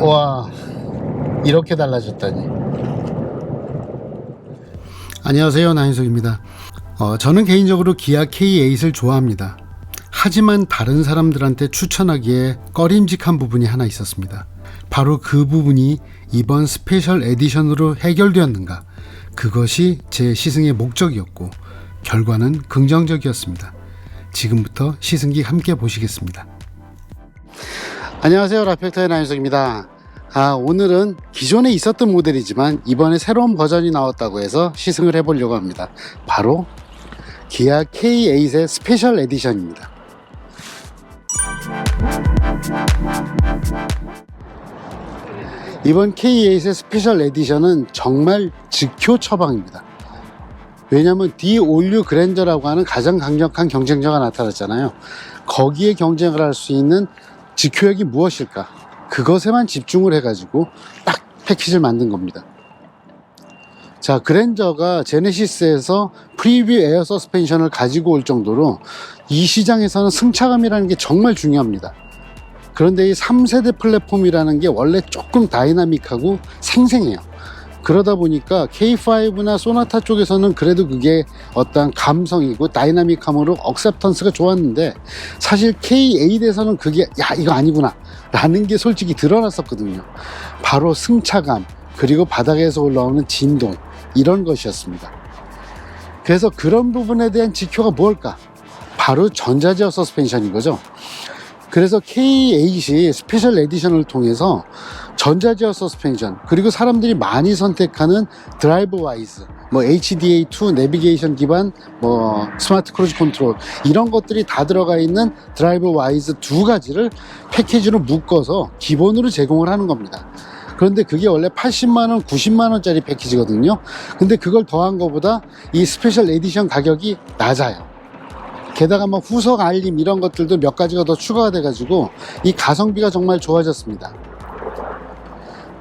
와 이렇게 달라졌다니. 안녕하세요 나인석입니다. 어, 저는 개인적으로 기아 K8을 좋아합니다. 하지만 다른 사람들한테 추천하기에 꺼림직한 부분이 하나 있었습니다. 바로 그 부분이 이번 스페셜 에디션으로 해결되었는가. 그것이 제 시승의 목적이었고 결과는 긍정적이었습니다. 지금부터 시승기 함께 보시겠습니다 안녕하세요. 라펙터의 나윤석입니다. 아, 오늘은 기존에 있었던 모델이지만 이번에 새로운 버전이 나왔다고 해서 시승을 해보려고 합니다. 바로 기아 K8의 스페셜 에디션입니다. 이번 K8의 스페셜 에디션은 정말 즉효 처방입니다. 왜냐하면 D 올류 그랜저라고 하는 가장 강력한 경쟁자가 나타났잖아요. 거기에 경쟁을 할 수 있는 직효력이 무엇일까? 그것에만 집중을 해가지고 딱 패키지를 만든 겁니다. 자, 그랜저가 제네시스에서 프리뷰 에어 서스펜션을 가지고 올 정도로 이 시장에서는 승차감이라는 게 정말 중요합니다. 그런데 이 3세대 플랫폼이라는 게 원래 조금 다이나믹하고 생생해요. 그러다 보니까 K5나 소나타 쪽에서는 그래도 그게 어떤 감성이고 다이나믹함으로 억셉턴스가 좋았는데 사실 K8에서는 그게 야 이거 아니구나 라는 게 솔직히 드러났었거든요. 바로 승차감 그리고 바닥에서 올라오는 진동 이런 것이었습니다. 그래서 그런 부분에 대한 지표가 뭘까? 바로 전자제어 서스펜션인 거죠 그래서 K8이 스페셜 에디션을 통해서 전자제어 서스펜션 그리고 사람들이 많이 선택하는 드라이브 와이즈 뭐 HDA2 내비게이션 기반 뭐 스마트 크루즈 컨트롤 이런 것들이 다 들어가 있는 드라이브 와이즈 두 가지를 패키지로 묶어서 기본으로 제공을 하는 겁니다. 그런데 그게 원래 80만원, 90만원짜리 패키지거든요. 근데 그걸 더한 것보다 이 스페셜 에디션 가격이 낮아요. 게다가 뭐 후석 알림 이런 것들도 몇 가지가 더 추가가 돼가지고 이 가성비가 정말 좋아졌습니다.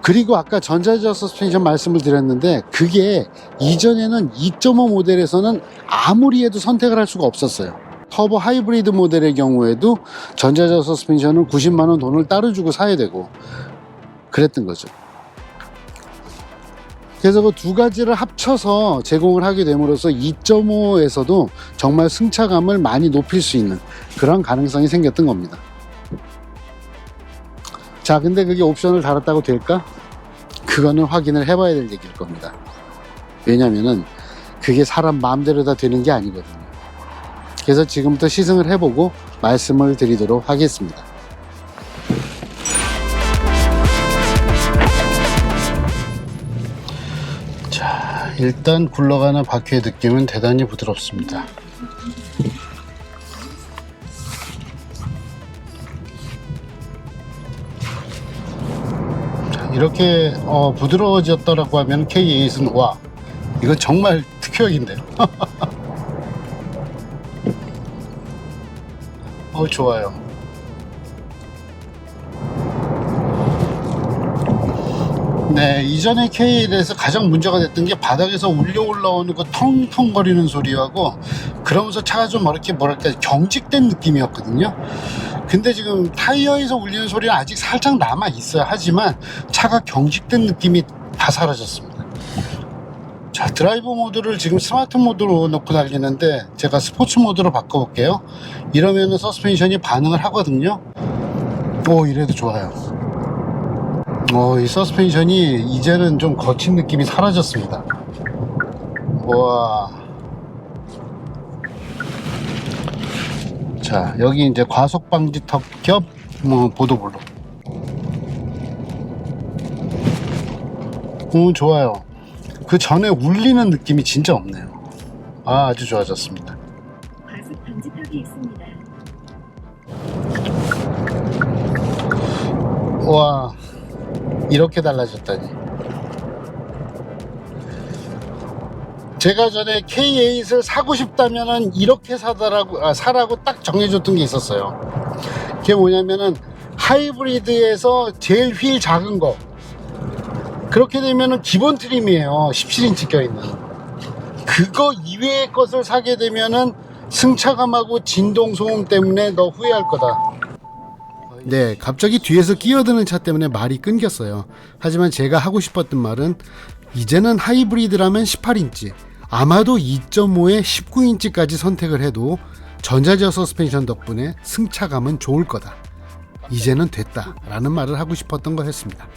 그리고 아까 전자제어 서스펜션 말씀을 드렸는데 그게 이전에는 2.5 모델에서는 아무리 해도 선택을 할 수가 없었어요. 터보 하이브리드 모델의 경우에도 전자제어 서스펜션은 90만원 돈을 따로 주고 사야 되고 그랬던 거죠. 그래서 그 두 가지를 합쳐서 제공을 하게 됨으로써 2.5에서도 정말 승차감을 많이 높일 수 있는 그런 가능성이 생겼던 겁니다. 자, 근데 그게 옵션을 달았다고 될까? 그거는 확인을 해봐야 될 얘기일 겁니다. 왜냐면은 그게 사람 마음대로 다 되는 게 아니거든요. 그래서 지금부터 시승을 해보고 말씀을 드리도록 하겠습니다. 일단 굴러가는 바퀴의 느낌은 대단히 부드럽습니다. 이렇게 어, 부드러워졌다라고 하면 K8은 와 이거 정말 특효약인데요. 어 좋아요. 네 이전에 K8에서 가장 문제가 됐던 게 바닥에서 울려 올라오는 그 텅텅 거리는 소리하고 그러면서 차가 좀 이렇게 뭐랄까 경직된 느낌이었거든요. 근데 지금 타이어에서 울리는 소리는 아직 살짝 남아 있어야 하지만 차가 경직된 느낌이 다 사라졌습니다. 자 드라이브 모드를 지금 스마트 모드로 놓고 달리는데 제가 스포츠 모드로 바꿔볼게요. 이러면은 서스펜션이 반응을 하거든요. 오 이래도 좋아요. 어, 이 서스펜션이 이제는 좀 거친 느낌이 사라졌습니다. 와. 자, 여기 이제 과속 방지 턱 겸, 뭐, 보도블록. 오, 좋아요. 그 전에 울리는 느낌이 진짜 없네요. 아, 아주 좋아졌습니다. 과속 방지턱이 있습니다. 와, 이렇게 달라졌다니. 제가 전에 K8을 사고 싶다면은 이렇게 사다라고, 아, 사라고 딱 정해줬던 게 있었어요. 그게 뭐냐면은 하이브리드에서 제일 휠 작은 거. 그렇게 되면은 기본 트림이에요. 17인치 껴있는. 그거 이외의 것을 사게 되면은 승차감하고 진동 소음 때문에 너 후회할 거다. 어, 네, 갑자기 뒤에서 끼어드는 차 때문에 말이 끊겼어요. 하지만 제가 하고 싶었던 말은 이제는 하이브리드라면 18인치, 아마도 2.5에 19인치까지 선택을 해도 전자제어 서스펜션 덕분에 승차감은 좋을 거다. 이제는 됐다. 라는 말을 하고 싶었던 거였습니다.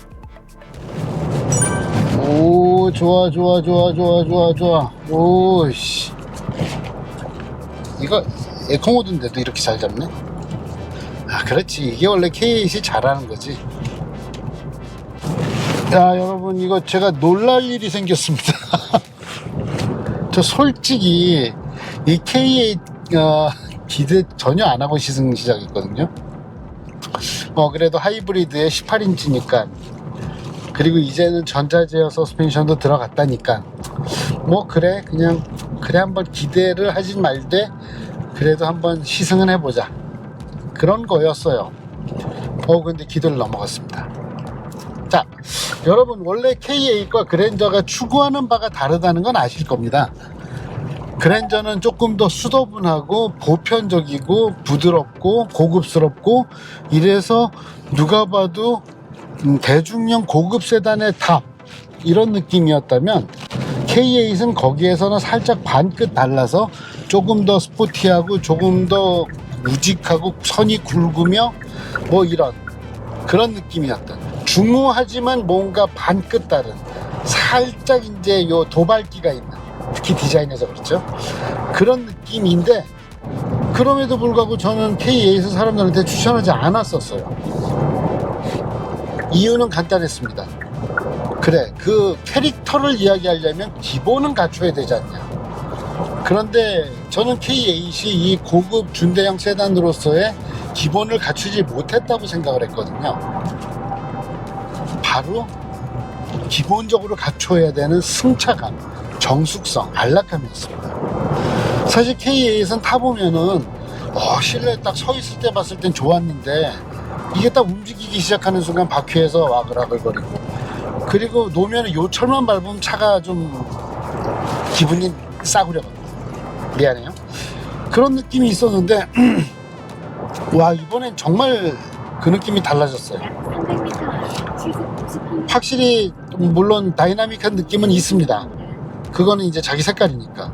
오, 좋아, 좋아, 좋아, 좋아, 좋아, 좋아. 오, 씨. 이거 에코모드인데도 이렇게 잘 잡네? 아, 그렇지. 이게 원래 K8이 잘하는 거지. 자, 여러분, 이거 제가 놀랄 일이 생겼습니다. 저 솔직히 이 K8 어, 기대 전혀 안 하고 시승 시작했거든요. 어, 그래도 하이브리드에 18인치니까 그리고 이제는 전자제어 서스펜션도 들어갔다니까 뭐 그래 그냥 그래 한번 기대를 하진 말되 그래도 한번 시승은 해보자 그런 거였어요. 어 근데 기대를 넘어갔습니다. 자 여러분 원래 K8과 그랜저가 추구하는 바가 다르다는 건 아실 겁니다. 그랜저는 조금 더 수더분하고 보편적이고 부드럽고 고급스럽고 이래서 누가 봐도 음, 대중형 고급 세단의 탑 이런 느낌이었다면 K8은 거기에서는 살짝 반끝 달라서 조금 더 스포티하고 조금 더 무직하고 선이 굵으며 뭐 이런 그런 느낌이었던 중후하지만 뭔가 반끝 다른 살짝 이제 요 도발기가 있는 특히 디자인에서 그렇죠 그런 느낌인데 그럼에도 불구하고 저는 K8을 사람들한테 추천하지 않았었어요 이유는 간단했습니다. 그래, 그 캐릭터를 이야기하려면 기본은 갖춰야 되지 않냐. 그런데 저는 K8이 이 고급 준대형 세단으로서의 기본을 갖추지 못했다고 생각을 했거든요. 바로 기본적으로 갖춰야 되는 승차감, 정숙성, 안락함이었습니다. 사실 K8은 타보면은 어, 실내에 딱 서 있을 때 봤을 땐 좋았는데 이게 딱 움직이기 시작하는 순간 바퀴에서 와글와글거리고 그리고 노면에 요 철만 밟으면 차가 좀 기분이 싸구려거든요 미안해요. 그런 느낌이 있었는데 와 이번엔 정말 그 느낌이 달라졌어요. 약 300m 앞 시속 50km 확실히 물론 다이나믹한 느낌은 있습니다. 그거는 이제 자기 색깔이니까.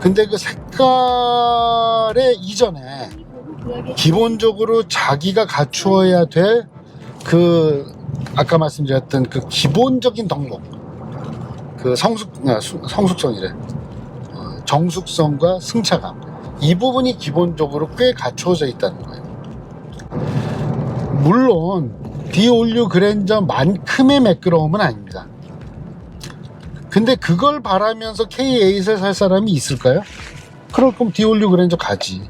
근데 그 색깔의 이전에 기본적으로 자기가 갖추어야 될 그 아까 말씀드렸던 그 기본적인 덕목 그 성숙 아, 수- 성숙성이래. 어, 정숙성과 승차감 이 부분이 기본적으로 꽤 갖추어져 있다는 거예요 물론 디올류 그랜저만큼의 매끄러움은 아닙니다 근데 그걸 바라면서 K8을 살 사람이 있을까요? 그럴 거면 디올류 그랜저 가지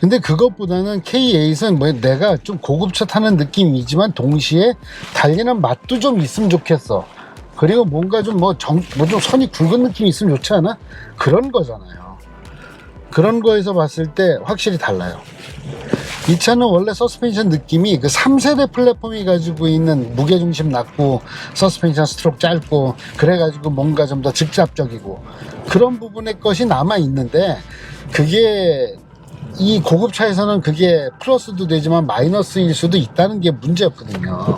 근데 그것보다는 K8은 뭐 내가 좀 고급차 타는 느낌이지만 동시에 달리는 맛도 좀 있으면 좋겠어. 그리고 뭔가 좀 뭐 정, 뭐 좀 선이 굵은 느낌이 있으면 좋지 않아? 그런 거잖아요. 그런 거에서 봤을 때 확실히 달라요. 이 차는 원래 서스펜션 느낌이 그 3세대 플랫폼이 가지고 있는 무게중심 낮고 서스펜션 스트로크 짧고 그래가지고 뭔가 좀 더 직접적이고 그런 부분의 것이 남아 있는데 그게 이 고급차에서는 그게 플러스도 되지만 마이너스일 수도 있다는 게 문제였거든요.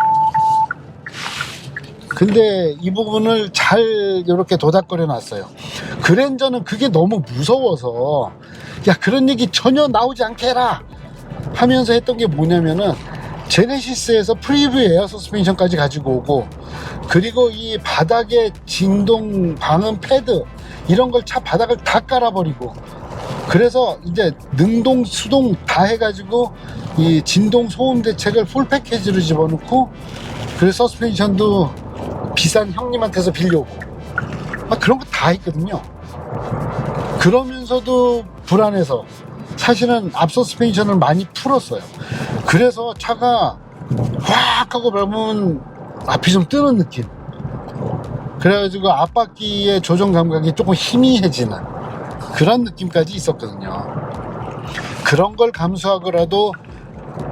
근데 이 부분을 잘 이렇게 도닥거려 놨어요. 그랜저는 그게 너무 무서워서 야 그런 얘기 전혀 나오지 않게 해라 하면서 했던 게 뭐냐면은 제네시스에서 프리뷰 에어 서스펜션까지 가지고 오고 그리고 이 바닥에 진동 방음 패드 이런 걸 차 바닥을 다 깔아버리고 그래서 이제 능동 수동 다 해가지고 이 진동 소음 대책을 풀 패키지로 집어넣고 그래서 서스펜션도 비싼 형님한테서 빌려오고 막 그런 거 다 있거든요 그러면서도 불안해서 사실은 앞 서 스펜션을 많이 풀었어요 그래서 차가 확 하고 밟으면 앞이 좀 뜨는 느낌 그래가지고 앞바퀴의 조정 감각이 조금 희미해지는 그런 느낌까지 있었거든요. 그런 걸 감수하고라도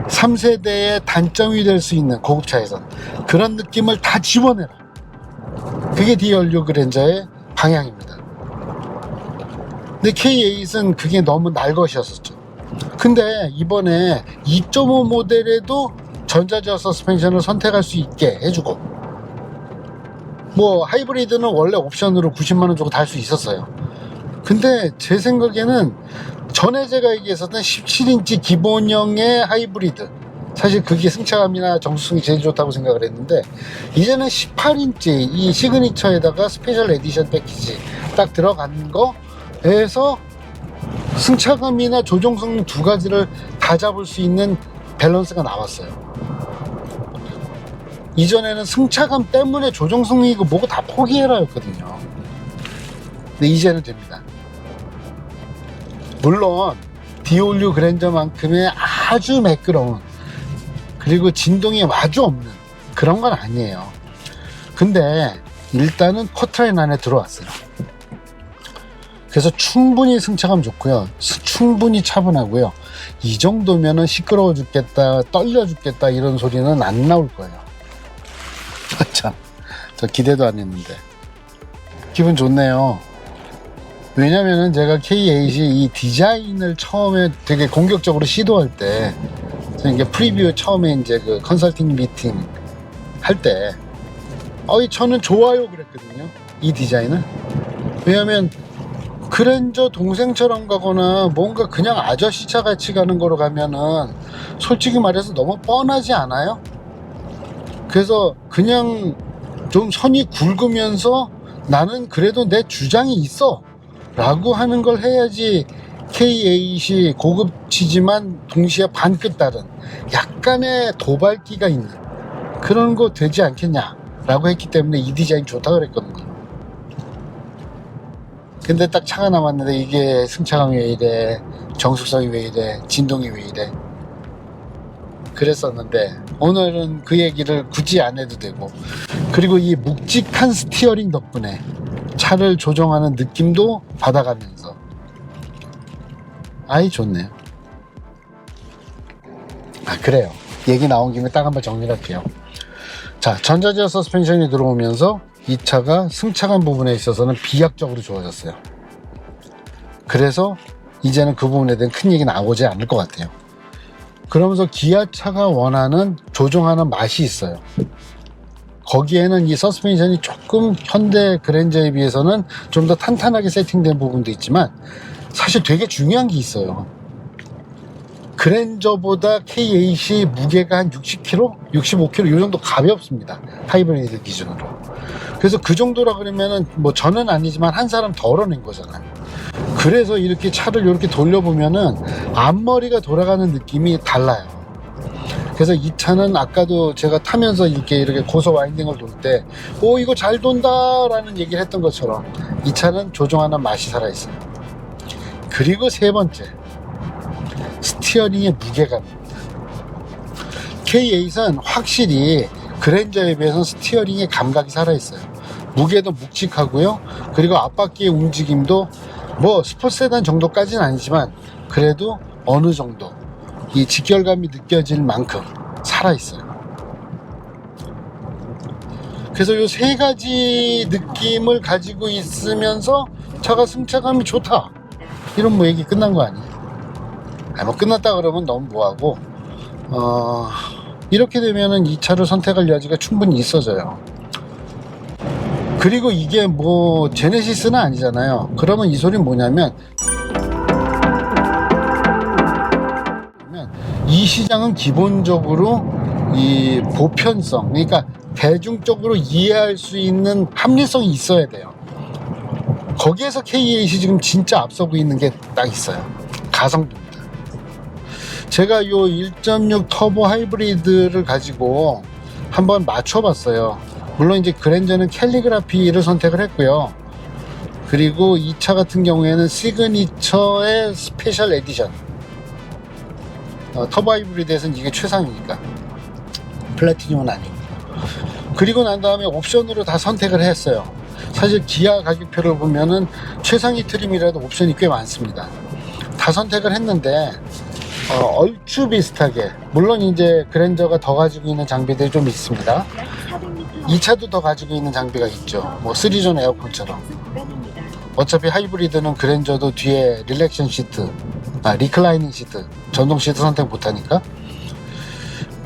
3세대의 단점이 될 수 있는 고급차에선 그런 느낌을 다 집어내라. 그게 디얼류 그랜저의 방향입니다. 근데 K8은 그게 너무 날 것이었었죠. 근데 이번에 2.5 모델에도 전자제어 서스펜션을 선택할 수 있게 해주고 뭐 하이브리드는 원래 옵션으로 90만원 주고 달 수 있었어요 근데 제 생각에는 전에 제가 얘기했었던 17인치 기본형의 하이브리드 사실 그게 승차감이나 정수성이 제일 좋다고 생각을 했는데 이제는 18인치 이 시그니처에다가 스페셜 에디션 패키지 딱 들어간 거에서 승차감이나 조종성 두 가지를 다 잡을 수 있는 밸런스가 나왔어요. 이전에는 승차감 때문에 조종성이고 뭐고 다 포기해라 였거든요. 근데 이제는 됩니다. 물론 디올류 그랜저만큼의 아주 매끄러운 그리고 진동이 아주 없는 그런 건 아니에요. 근데 일단은 커트라인 안에 들어왔어요. 그래서 충분히 승차감 좋고요. 스- 충분히 차분하고요. 이 정도면은 시끄러워 죽겠다, 떨려 죽겠다 이런 소리는 안 나올 거예요. 참, 저 기대도 안 했는데 기분 좋네요. 왜냐면은 제가 K8이 이 디자인을 처음에 되게 공격적으로 시도할 때, 이게 프리뷰 처음에 이제 그 컨설팅 미팅 할 때, 어 이 저는 좋아요 그랬거든요. 이 디자인을. 왜냐면 그랜저 동생처럼 가거나 뭔가 그냥 아저씨차 같이 가는 거로 가면은 솔직히 말해서 너무 뻔하지 않아요? 그래서 그냥 좀 선이 굵으면서 나는 그래도 내 주장이 있어 라고 하는 걸 해야지 K8이 고급지지만 동시에 반끝 다른 약간의 도발기가 있는 그런 거 되지 않겠냐 라고 했기 때문에 이 디자인 좋다 그랬거든요. 근데 딱 차가 남았는데 이게 승차감이 왜 이래 정숙성이 왜 이래 진동이 왜 이래 그랬었는데 오늘은 그 얘기를 굳이 안 해도 되고 그리고 이 묵직한 스티어링 덕분에 차를 조정하는 느낌도 받아가면서 아이 좋네요. 아 그래요. 얘기 나온 김에 딱 한 번 정리할게요. 자 전자제어 서스펜션이 들어오면서 이 차가 승차감 부분에 있어서는 비약적으로 좋아졌어요. 그래서 이제는 그 부분에 대한 큰 얘기 나오지 않을 것 같아요. 그러면서 기아차가 원하는 조종하는 맛이 있어요. 거기에는 이 서스펜션이 조금 현대 그랜저에 비해서는 좀 더 탄탄하게 세팅된 부분도 있지만 사실 되게 중요한 게 있어요. 그랜저보다 K8이 무게가 한 60kg, 65kg 이 정도 가볍습니다. 하이브리드 기준으로. 그래서 그 정도라 그러면은 뭐 저는 아니지만 한 사람 덜어낸 거잖아요. 그래서 이렇게 차를 이렇게 돌려보면은 앞머리가 돌아가는 느낌이 달라요. 그래서 이 차는 아까도 제가 타면서 이렇게 이렇게 고소 와인딩을 돌 때, 오, 이거 잘 돈다 라는 얘기를 했던 것처럼 이 차는 조종하는 맛이 살아있어요. 그리고 세 번째, 스티어링의 무게감입니다. K8은 확실히 그랜저에 비해서는 스티어링의 감각이 살아있어요. 무게도 묵직하고요. 그리고 앞바퀴의 움직임도 뭐 스포츠 세단 정도까지는 아니지만 그래도 어느 정도 이 직결감이 느껴질 만큼 살아있어요. 그래서 이 세 가지 느낌을 가지고 있으면서 차가 승차감이 좋다. 이런 뭐 얘기 끝난 거 아니에요? 아, 뭐 끝났다 그러면 너무 뭐하고, 어, 이렇게 되면은 이 차를 선택할 여지가 충분히 있어져요. 그리고 이게 뭐 제네시스는 아니잖아요. 그러면 이 소리는 뭐냐면 이 시장은 기본적으로 이 보편성, 그러니까 대중적으로 이해할 수 있는 합리성이 있어야 돼요. 거기에서 K8이 지금 진짜 앞서고 있는 게 딱 있어요. 가성비입니다. 제가 요1.6 터보 하이브리드를 가지고 한번 맞춰봤어요. 물론 이제 그랜저는 캘리그라피를 선택을 했고요. 그리고 이 차 같은 경우에는 시그니처의 스페셜 에디션. 어, 터보 하이브리드에서는 이게 최상이니까. 플래티늄은 아니고. 그리고 난 다음에 옵션으로 다 선택을 했어요. 사실 기아 가격표를 보면은 최상위 트림이라도 옵션이 꽤 많습니다. 다 선택을 했는데 어, 얼추 비슷하게 물론 이제 그랜저가 더 가지고 있는 장비들이 좀 있습니다. 약 400m 이 차도 더 가지고 있는 장비가 있죠. 뭐 3존 에어컨처럼. 어차피 하이브리드는 그랜저도 뒤에 릴렉션 시트 아, 리클라이닝 시트, 전동 시트 선택 못하니까.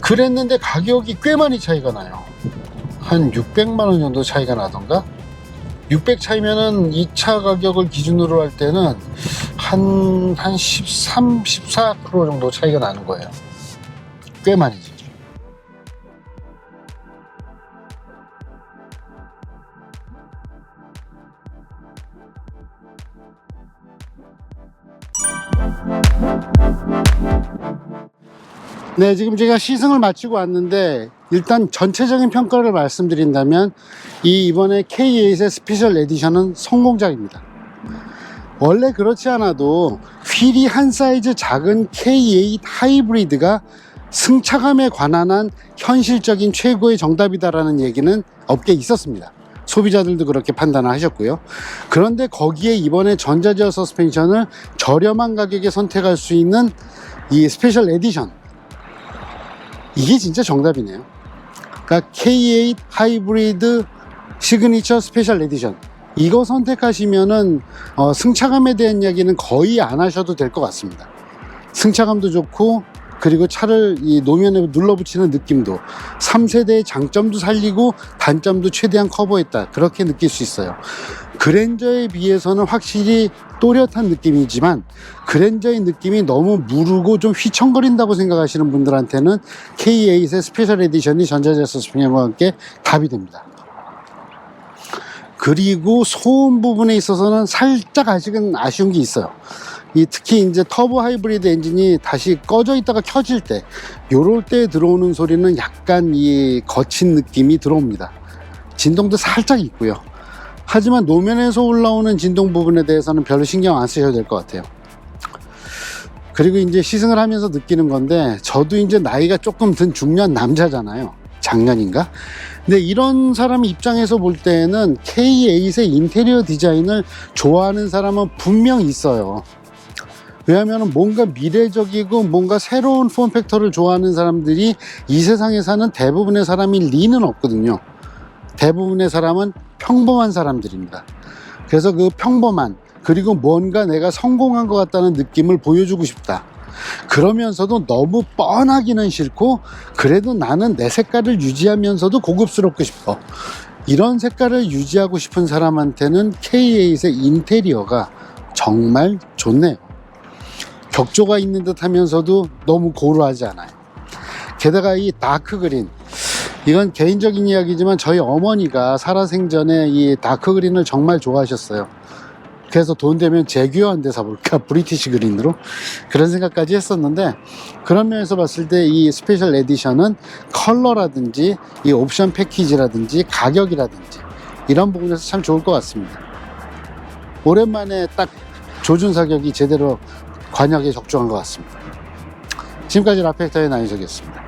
그랬는데 가격이 꽤 많이 차이가 나요. 한 600만 원 정도 차이가 나던가? 600 차이면은 이 차 가격을 기준으로 할 때는 한, 한 13, 14% 정도 차이가 나는 거예요. 꽤 많이지. 네, 지금 제가 시승을 마치고 왔는데 일단 전체적인 평가를 말씀드린다면 이 이번에 K8의 스페셜 에디션은 성공작입니다. 원래 그렇지 않아도 휠이 한 사이즈 작은 K8 하이브리드가 승차감에 관한 한 현실적인 최고의 정답이다라는 얘기는 업계에 있었습니다. 소비자들도 그렇게 판단을 하셨고요. 그런데 거기에 이번에 전자제어 서스펜션을 저렴한 가격에 선택할 수 있는 이 스페셜 에디션 이게 진짜 정답이네요. 그러니까 K8 하이브리드 시그니처 스페셜 에디션 이거 선택하시면은 어, 승차감에 대한 이야기는 거의 안 하셔도 될 것 같습니다. 승차감도 좋고 그리고 차를 이 노면에 눌러붙이는 느낌도 3세대의 장점도 살리고 단점도 최대한 커버했다 그렇게 느낄 수 있어요. 그랜저에 비해서는 확실히 또렷한 느낌이지만 그랜저의 느낌이 너무 무르고 좀 휘청거린다고 생각하시는 분들한테는 K8의 스페셜 에디션이 전자제 서스펜션과 함께 답이 됩니다. 그리고 소음 부분에 있어서는 살짝 아직은 아쉬운 게 있어요. 이 특히 이제 터보 하이브리드 엔진이 다시 꺼져 있다가 켜질 때 요럴 때 들어오는 소리는 약간 이 거친 느낌이 들어옵니다. 진동도 살짝 있고요. 하지만 노면에서 올라오는 진동 부분에 대해서는 별로 신경 안 쓰셔도 될 것 같아요. 그리고 이제 시승을 하면서 느끼는 건데 저도 이제 나이가 조금 든 중년 남자잖아요. 작년인가? 근데 이런 사람 입장에서 볼 때는 K8의 인테리어 디자인을 좋아하는 사람은 분명 있어요. 왜냐하면 뭔가 미래적이고 뭔가 새로운 폼 팩터를 좋아하는 사람들이 이 세상에 사는 대부분의 사람이 리는 없거든요. 대부분의 사람은 평범한 사람들입니다. 그래서 그 평범한 그리고 뭔가 내가 성공한 것 같다는 느낌을 보여주고 싶다. 그러면서도 너무 뻔하기는 싫고 그래도 나는 내 색깔을 유지하면서도 고급스럽고 싶어. 이런 색깔을 유지하고 싶은 사람한테는 K8의 인테리어가 정말 좋네요. 격조가 있는 듯 하면서도 너무 고루하지 않아요. 게다가 이 다크 그린 이건 개인적인 이야기지만 저희 어머니가 살아생전에 이 다크 그린을 정말 좋아하셨어요. 그래서 돈 되면 제규어한 데 사볼까 브리티시 그린으로 그런 생각까지 했었는데 그런 면에서 봤을 때 이 스페셜 에디션은 컬러라든지 이 옵션 패키지라든지 가격이라든지 이런 부분에서 참 좋을 것 같습니다. 오랜만에 딱 조준 사격이 제대로 관역에 적중한 것 같습니다. 지금까지 라페타의 나인석이었습니다.